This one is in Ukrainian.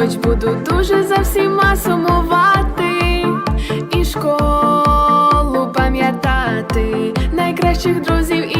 хоч буду дуже за всіма сумувати, і школу пам'ятати найкращих друзів. і